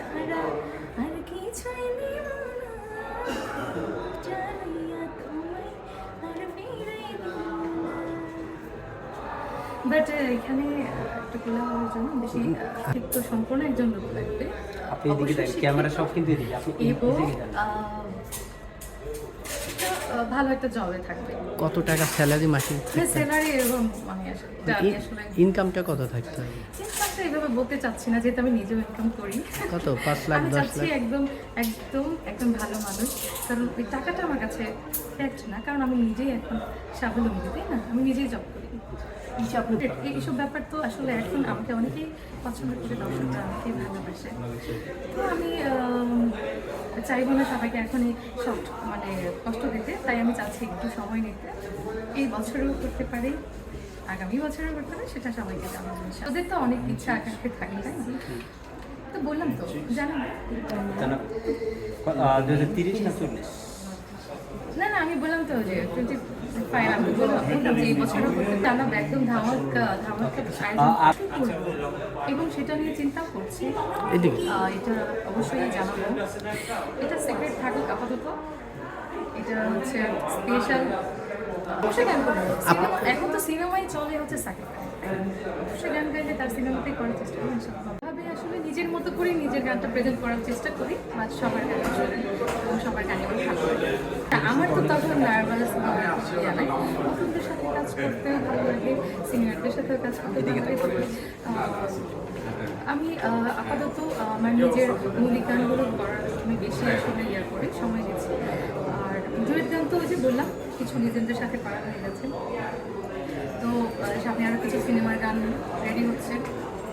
ছাড়া আর কিছুই নিব বাট এখানে একটা একটু হওয়ার জন্য বেশি তো সম্পূর্ণ একজন লোক লাগবে। আপনি এদিকে ক্যামেরা সব কিন্তু এদিকে আপনি এবং ভালো একটা জবে থাকবে। কত টাকা স্যালারি মাসিক স্যালারি এরকম আমি আসলে ইনকামটা কত থাকতে হবে ইনকামটা এইভাবে বলতে চাচ্ছি না যেহেতু আমি নিজেও ইনকাম করি। কত? পাঁচ লাখ দশ লাখ? একদম একদম একদম ভালো মানুষ। কারণ ওই টাকাটা আমার কাছে ফ্যাক্ট না কারণ আমি নিজেই এখন স্বাবলম্বী তাই না? আমি নিজেই জব করি। এই- এইসব ব্যাপার তো আসলে এখন আমাকে অনেকেই পছন্দ করে দর্শকরা অনেকেই ভালোবাসে। তো আমি চাইব না সবাইকে এখন এই সব মানে কষ্ট দিতে তাই আমি চাচ্ছি একটু সময় নিতে। এই বছরেও করতে পারি আগামী বছরেও করতে পারি সেটা সবাইকে জানাব। ওদের তো অনেক ইচ্ছা আকাঙ্ক্ষা থাকে তাই তো বললাম তো জানাব। জানাব হাজার তিরিশ না চল্লিশ? না না আমি বললাম তো যে টোয়েন্টি ফাইভ আমি বললাম বললাম এই বছরও করতে টানা একদম ধামাকা ধামাকা। এবং সেটা নিয়ে চিন্তা করছি। এটা অবশ্যই জানাব। এটা সিক্রেট থাকুক আপাতত। এটা হচ্ছে স্পেশাল অবশ্যই গান করব এখন তো সিনেমাই চলে হচ্ছে সাকিব। অবশ্যই গান গাইলে তার সিনেমাতেই করার চেষ্টা করি। ভাবে আসলে নিজের মতো করে নিজের গানটা প্রেজেন্ট করার চেষ্টা করি বাট সবার গান এবং সবার গান আমার ভালো লাগে। আমার তো তখন নার্ভাস জানাই নতুনদের সাথে কাজ করতে ভালো লাগে সিনিয়রদের সাথে কাজ করতে ভালো লাগে। আমি আপাতত আমার নিজের মৌলিক গানগুলো করার আমি বেশি আসলে ইয়ে করে সময় দিচ্ছি। আর ডুয়েট তো ওই যে বললাম কিছু নিজেদের সাথে করা হয়ে গেছে। তো সামনে আরও কিছু সিনেমার গান রেডি হচ্ছে।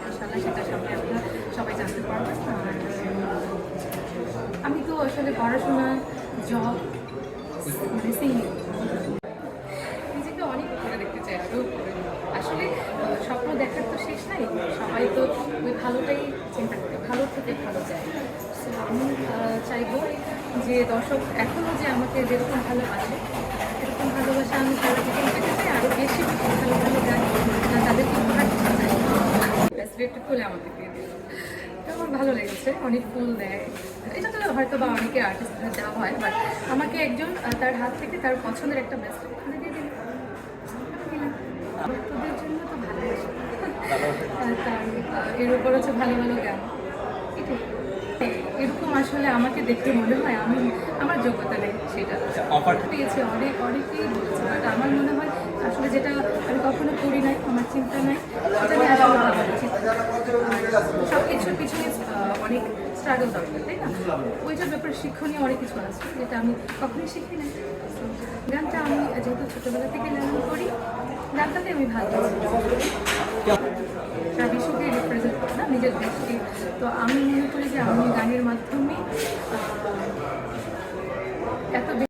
ইনশাল্লাহ সেটা সামনে আপনারা সবাই জানতে পারবেন। আমি তো আসলে পড়াশোনা জব মানে সিঙ্গিং নিজেকে অনেক করে দেখতে চাই আরও আসলে স্বপ্ন দেখার তো শেষ নাই। সবাই তো ওই ভালোটাই চিন্তা করে ভালো থেকে ভালো So, আমি চাইব যে দর্শক এখনও যে আমাকে যেরকম ভালোবাসে এরকম ভালোবাসা আমি সারা জীবন পেতে আরও বেশি বেশি ভালো ভালো গান তাদেরকে উপহার ফ্যাসিলিটি খুলে আমাকে দিয়ে দিল। তো আমার ভালো লেগেছে অনেক ফুল দেয়। এটা তো হয়তো বা অনেকে আর্টিস্টদের দেওয়া হয় বাট আমাকে একজন তার হাত থেকে তার পছন্দের একটা ব্রেসলেট খুলে দিয়ে দিল। তোদের জন্য তো ভালোবাসা। তার এর উপর হচ্ছে ভালো ভালো গান। এটাই। এরকম আসলে আমাকে দেখতে মনে হয় আমি আমার যোগ্যতা নেই সেটা। অফার পেয়েছে অনেক অনেকেই বলেছে বাট আমার মনে হয় আসলে যেটা আমি কখনো করি নাই আমার চিন্তা নাই সেটা আমি আসলে ভাবা উচিত। সব কিছুর পিছনে অনেক স্ট্রাগল দরকার তাই না? ওইটার ব্যাপারে শিক্ষণীয় অনেক কিছু আছে যেটা আমি কখনোই শিখি নাই। গানটা আমি যেহেতু ছোটোবেলা থেকে লার্ন করি গানটাতে আমি ভালো সারা নিজের দেশকে তো আমি মনে করি যে আমি গানের মাধ্যমে